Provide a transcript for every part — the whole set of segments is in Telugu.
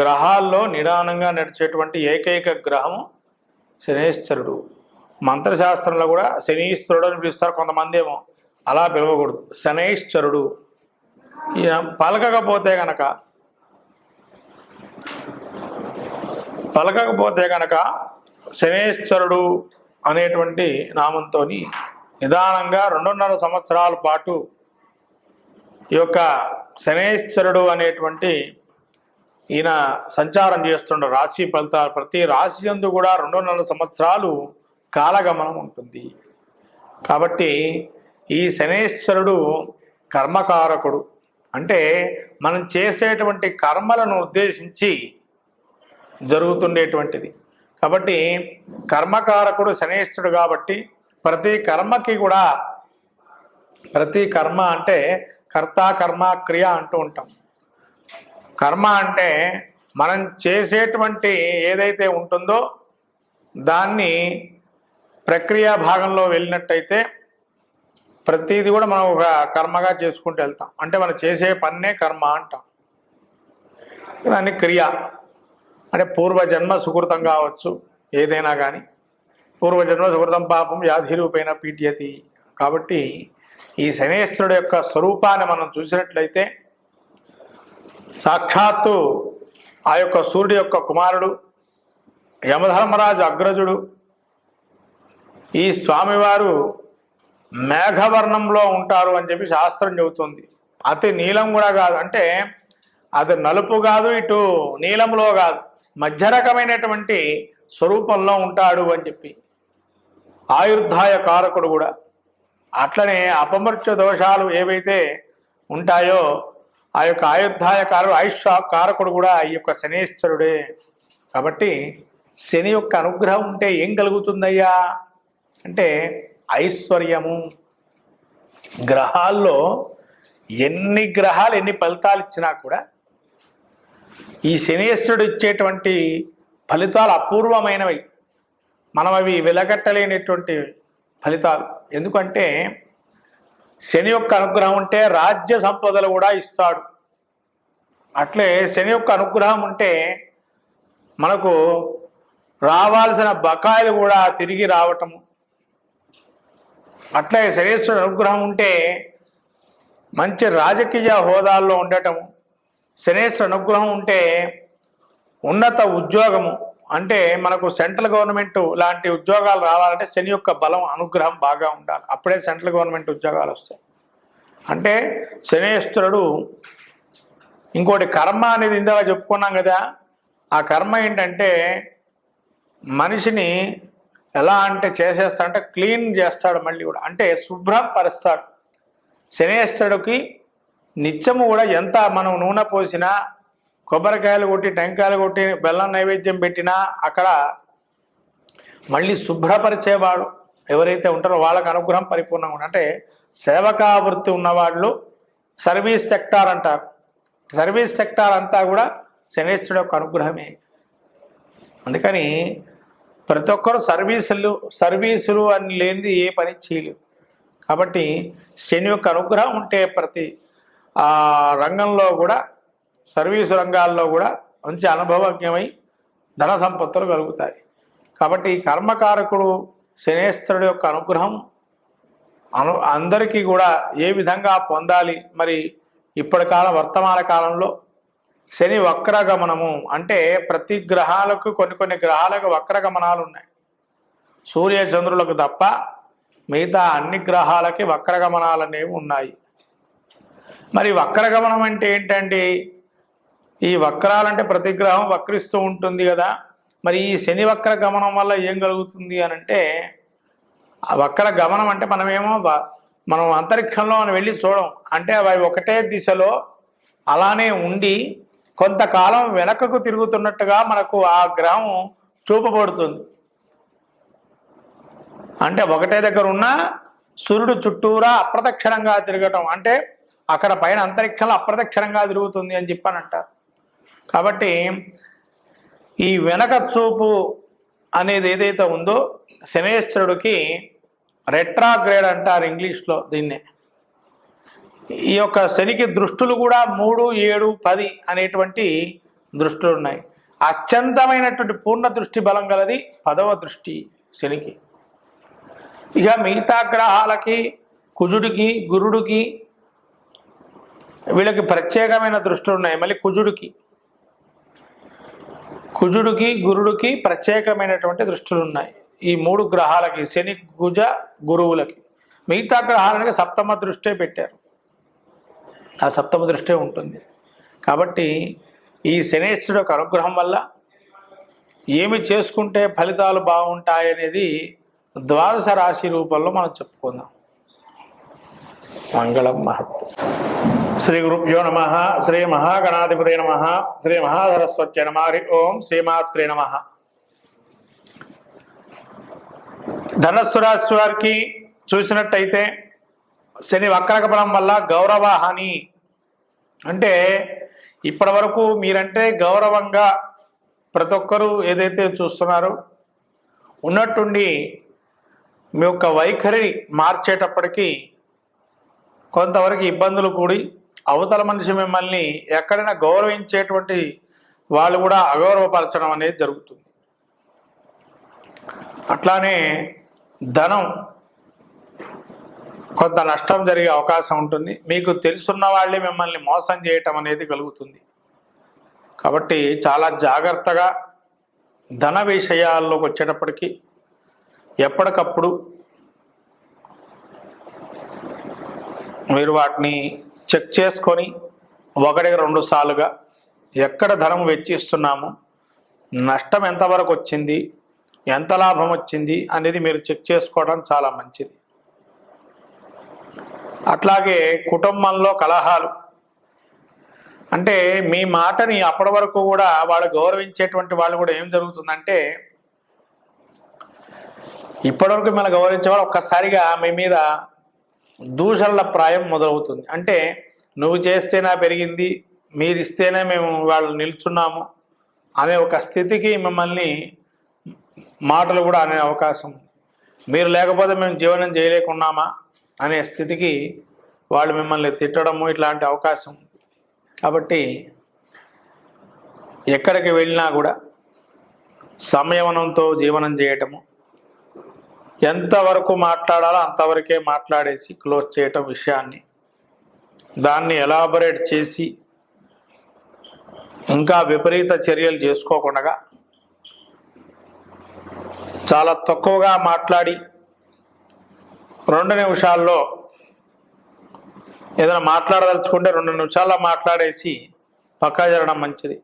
గ్రహాల్లో నిదానంగా నడిచేటువంటి ఏకైక గ్రహం శనేశ్వరుడు. మంత్రశాస్త్రంలో కూడా శనీశ్వరుడు అని పిలుస్తారు కొంతమంది ఏమో. అలా పిలవకూడదు. శనైశ్వరుడు. ఈయన పలకకపోతే గనక పలకకపోతే గనక శనేశ్వరుడు అనేటువంటి నామంతో నిదానంగా రెండున్నర సంవత్సరాల పాటు ఈ యొక్క శనేశ్వరుడు అనేటువంటి ఈయన సంచారం చేస్తుండ రాశి ఫలితాలు. ప్రతి రాశి యందు కూడా రెండున్నర సంవత్సరాలు కాలగమనం ఉంటుంది. కాబట్టి ఈ శనేశ్వరుడు కర్మకారకుడు. అంటే మనం చేసేటువంటి కర్మలను ఉద్దేశించి జరుగుతుండేటువంటిది. కాబట్టి కర్మకారకుడు శనేశ్వరుడు కాబట్టి ప్రతి కర్మకి కూడా ప్రతి కర్మ అంటే కర్త కర్మ క్రియ అంటూ ఉంటాం. కర్మ అంటే మనం చేసేటువంటి ఏదైతే ఉంటుందో దాన్ని ప్రక్రియ భాగంలో వెళ్ళినట్టయితే ప్రతిదీ కూడా మనం ఒక కర్మగా చేసుకుంటూ వెళ్తాం. అంటే మనం చేసే పన్నే కర్మ అంటాం. దాన్ని క్రియ. అంటే పూర్వజన్మ సుకృతం కావచ్చు ఏదైనా కానీ పూర్వజన్మ సుకృతం పాపం వ్యాధి రూపైన పీఠ్యతి కాబట్టి ఈ శనేశ్వరుడు యొక్క స్వరూపాన్ని మనం చూసినట్లయితే సాక్షాత్తు ఆ యొక్క సూర్యుడి యొక్క కుమారుడు యమధర్మరాజు అగ్రజుడు. ఈ స్వామివారు మేఘవర్ణంలో ఉంటారు అని చెప్పి శాస్త్రం చెబుతుంది. అతి నీలం కూడా కాదు. అంటే అది నలుపు కాదు ఇటు నీలంలో కాదు. మధ్య రకమైనటువంటి స్వరూపంలో ఉంటాడు అని చెప్పి. ఆయుర్ధాయ కారకుడు కూడా. అట్లనే అపమృత్యు దోషాలు ఏవైతే ఉంటాయో ఆ యొక్క ఆయుర్ధాయ కారు ఆయుష్ కారకుడు కూడా ఈ యొక్క శనేశ్వరుడే. కాబట్టి శని యొక్క అనుగ్రహం ఉంటే ఏం కలుగుతుందయ్యా? అంటే ఐశ్వర్యము. గ్రహాల్లో ఎన్ని గ్రహాలు ఎన్ని ఫలితాలు ఇచ్చినా కూడా ఈ శనేశ్వరుడు ఇచ్చేటువంటి ఫలితాలు అపూర్వమైనవి. మనం అవి వెలగట్టలేనటువంటి ఫలితాలు. ఎందుకంటే శని యొక్క అనుగ్రహం ఉంటే రాజ్య సంపదలు కూడా ఇస్తాడు. అట్లే శని యొక్క అనుగ్రహం ఉంటే మనకు రావాల్సిన బకాయిలు కూడా తిరిగి రావటము అట్లే శనీశ్వరుడు అనుగ్రహం ఉంటే మంచి రాజకీయ హోదాల్లో ఉండటము శనేశ్వర అనుగ్రహం ఉంటే ఉన్నత ఉద్యోగము. అంటే మనకు సెంట్రల్ గవర్నమెంట్ లాంటి ఉద్యోగాలు రావాలంటే శని యొక్క బలం అనుగ్రహం బాగా ఉండాలి. అప్పుడే సెంట్రల్ గవర్నమెంట్ ఉద్యోగాలు వస్తాయి. అంటే శనేశ్వరుడు ఇంకోటి కర్మ అనేది ఇందాక చెప్పుకున్నాం కదా. ఆ కర్మ ఏంటంటే మనిషిని ఎలా అంటే చేసేస్తాడు అంటే క్లీన్ చేస్తాడు మళ్ళీ కూడా. అంటే శుభ్రం పరుస్తాడు. శనేశ్వరుడికి నిత్యము కూడా ఎంత మనం నూనె పోసినా కొబ్బరికాయలు కొట్టి టెంకాయలు కొట్టి బెల్లం నైవేద్యం పెట్టినా అక్కడ మళ్ళీ శుభ్రపరిచేవాడు ఎవరైతే ఉంటారో వాళ్ళకి అనుగ్రహం పరిపూర్ణంగా ఉంటుంది అంటే సేవకావృత్తి ఉన్నవాళ్ళు సర్వీస్ సెక్టార్ అంటారు. సర్వీస్ సెక్టార్ అంతా కూడా శనేశ్వరుడు యొక్క అనుగ్రహమే. అందుకని ప్రతి ఒక్కరు సర్వీసులు సర్వీసులు అని లేనిది ఏ పని చేయలేవు కాబట్టి శని యొక్క అనుగ్రహం ఉంటే ప్రతి రంగంలో కూడా సర్వీసు రంగాల్లో కూడా మంచి అనుభవజ్ఞమై ధన సంపత్తులు కలుగుతాయి. కాబట్టి కర్మకారకుడు శనేశ్వరుడు యొక్క అనుగ్రహం అను అందరికీ కూడా ఏ విధంగా పొందాలి? మరి ఇప్పటి కాలం వర్తమాన కాలంలో శని వక్రగమనము అంటే ప్రతి గ్రహాలకు కొన్ని కొన్ని గ్రహాలకు వక్రగమనాలు ఉన్నాయి. సూర్య చంద్రులకు తప్ప మిగతా అన్ని గ్రహాలకి వక్రగమనాలు అనేవి ఉన్నాయి. మరి వక్రగమనం అంటే ఏంటండి? ఈ వక్రాలంటే ప్రతి గ్రహం వక్రిస్తూ ఉంటుంది కదా. మరి ఈ శని వక్ర గమనం వల్ల ఏం కలుగుతుంది అని అంటే ఆ వక్ర గమనం అంటే మనమేమో బ- మనం అంతరిక్షంలో మనం వెళ్ళి చూడం. అంటే అవి ఒకటే దిశలో అలానే ఉండి కొంతకాలం వెనకకు తిరుగుతున్నట్టుగా మనకు ఆ గ్రహం చూపబడుతుంది. అంటే ఒకటే దగ్గర ఉన్న సూర్యుడు చుట్టూరా అప్రదక్షిణంగా తిరగటం. అంటే అక్కడ పైన అంతరిక్షంలో అప్రదక్షిణంగా తిరుగుతుంది అని చెప్పానంటారు. కాబట్టి ఈ వెనక చూపు అనేది ఏదైతే ఉందో శనేశ్వరుడికి రెట్రాగ్రేడ్ అంటారు ఇంగ్లీష్లో దీన్నే. ఈ యొక్క శనికి దృష్టులు కూడా మూడు ఏడు పది అనేటువంటి దృష్టులు ఉన్నాయి. అత్యంతమైనటువంటి పూర్ణ దృష్టి బలం గలది పదవ దృష్టి శనికి. ఇక మిగతా గ్రహాలకి కుజుడికి గురుడికి వీళ్ళకి ప్రత్యేకమైన దృష్టి ఉన్నాయి. మళ్ళీ కుజుడికి. కుజుడికి గురుడికి ప్రత్యేకమైనటువంటి దృష్టిలు ఉన్నాయి. ఈ మూడు గ్రహాలకి శని కుజ గురువులకి. మిగతా గ్రహాలకి సప్తమ దృష్టే పెట్టారు. ఆ సప్తమ దృష్టే ఉంటుంది. కాబట్టి ఈ శనేశ్వరుడు యొక్క అనుగ్రహం వల్ల ఏమి చేసుకుంటే ఫలితాలు బాగుంటాయనేది ద్వాదశ రాశి రూపంలో మనం చెప్పుకుందాం. మంగళం మహత్ శ్రీ గురుభ్యో నమ శ్రీ మహాగణాధిపతి నమ శ్రీ మహాసరస్వత్య నమ హరి ఓం శ్రీమాత్రే నమ. ధనస్సు రాశి వారికి చూసినట్టయితే శని వక్రగమనం వల్ల గౌరవ హాని అంటే ఇప్పటి వరకు మీరంటే గౌరవంగా ప్రతి ఒక్కరూ ఏదైతే చూస్తున్నారో ఉన్నట్టుండి మీ యొక్క వైఖరి మార్చేటప్పటికీ కొంతవరకు ఇబ్బందులు కూడి అవతల మనిషి మిమ్మల్ని ఎక్కడైనా గౌరవించేటువంటి వాళ్ళు కూడా అగౌరవపరచడం అనేది జరుగుతుంది. అట్లానే ధనం కొంత నష్టం జరిగే అవకాశం ఉంటుంది. మీకు తెలుసున్న వాళ్ళే మిమ్మల్ని మోసం చేయటం అనేది కలుగుతుంది. కాబట్టి చాలా జాగ్రత్తగా ధన విషయాల్లోకి వచ్చేటప్పటికి ఎప్పటికప్పుడు మీరు వాటిని చెక్ చేసుకొని ఒకటికి రెండు సార్లుగా ఎక్కడ ధనం వెచ్చిస్తున్నాము నష్టం ఎంతవరకు వచ్చింది ఎంత లాభం వచ్చింది అనేది మీరు చెక్ చేసుకోవడం చాలా మంచిది. అట్లాగే కుటుంబంలో కలహాలు. అంటే మీ మాటని అప్పటి వరకు కూడా వాళ్ళు గౌరవించేటువంటి వాళ్ళు కూడా ఏం జరుగుతుందంటే ఇప్పటివరకు మిమ్మల్ని గౌరవించే వాళ్ళు ఒక్కసారిగా మీ మీద దూషణల ప్రాయం మొదలవుతుంది. అంటే నువ్వు చేస్తేనా పెరిగింది మీరు ఇస్తేనే మేము వాళ్ళు నిల్చున్నాము అనే ఒక స్థితికి మిమ్మల్ని మాటలు కూడా అనే అవకాశం మీరు లేకపోతే మేము జీవనం చేయలేకున్నామా అనే స్థితికి వాళ్ళు మిమ్మల్ని తిట్టడము ఇట్లాంటి అవకాశం కాబట్టి ఎక్కడికి వెళ్ళినా కూడా సంయమనంతో జీవనం చేయటము ఎంతవరకు మాట్లాడాలో అంతవరకే మాట్లాడేసి క్లోజ్ చేయటం విషయాన్ని. దాన్ని ఎలాబొరేట్ చేసి ఇంకా విపరీత చర్యలు చేసుకోకుండా చాలా తక్కువగా మాట్లాడి రెండు నిమిషాల్లో ఏదైనా మాట్లాడదలుచుకుంటే రెండు నిమిషాల్లో మాట్లాడేసి పక్కా జరగడం మంచిది.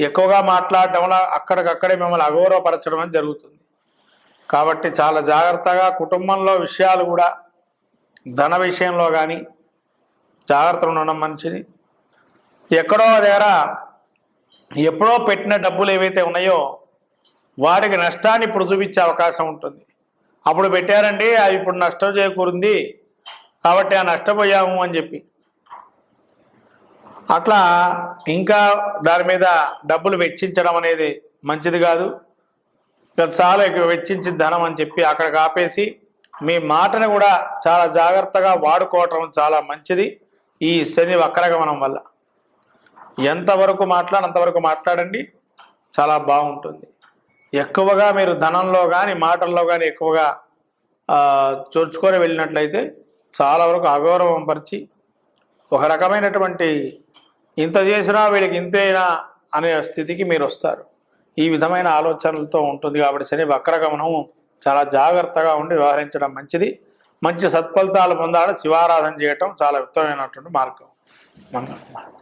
ఎక్కువగా మాట్లాడటం వల్ల అక్కడికక్కడే మిమ్మల్ని అగౌరవపరచడం అని జరుగుతుంది. కాబట్టి చాలా జాగ్రత్తగా కుటుంబంలో విషయాలు కూడా ధన విషయంలో కానీ జాగ్రత్తలు ఉండడం మంచిది. ఎక్కడో దగ్గర ఎప్పుడో పెట్టిన డబ్బులు ఏవైతే ఉన్నాయో వాటికి నష్టాన్ని ఇప్పుడు చూపించే అవకాశం ఉంటుంది. అప్పుడు పెట్టారండి అది ఇప్పుడు నష్టం చేకూరింది. కాబట్టి ఆ నష్టపోయాము అని చెప్పి. అట్లా ఇంకా దాని మీద డబ్బులు వెచ్చించడం అనేది మంచిది కాదు. చాలా ఎక్కువ వెచ్చించి ధనం అని చెప్పి అక్కడ ఆపేసి మీ మాటను కూడా చాలా జాగ్రత్తగా వాడుకోవటం చాలా మంచిది. ఈ శని వక్రగమనం వల్ల. ఎంతవరకు మాట్లాడంతవరకు మాట్లాడండి చాలా బాగుంటుంది. ఎక్కువగా మీరు ధనంలో కానీ మాటల్లో కానీ ఎక్కువగా ఆ, వెళ్ళినట్లయితే చాలా వరకు అగౌరవం పరిచి ఒక రకమైనటువంటి ఇంత చేసినా వీడికి ఇంతేనా అనే స్థితికి మీరు వస్తారు. ఈ విధమైన ఆలోచనలతో ఉంటుంది కాబట్టి శని వక్రగమనం చాలా జాగ్రత్తగా ఉండి వ్యవహరించడం మంచిది. మంచి సత్ఫలితాలు పొందాలని శివారాధన చేయటం చాలా ఉత్తమమైనటువంటి మార్గం. మంగళం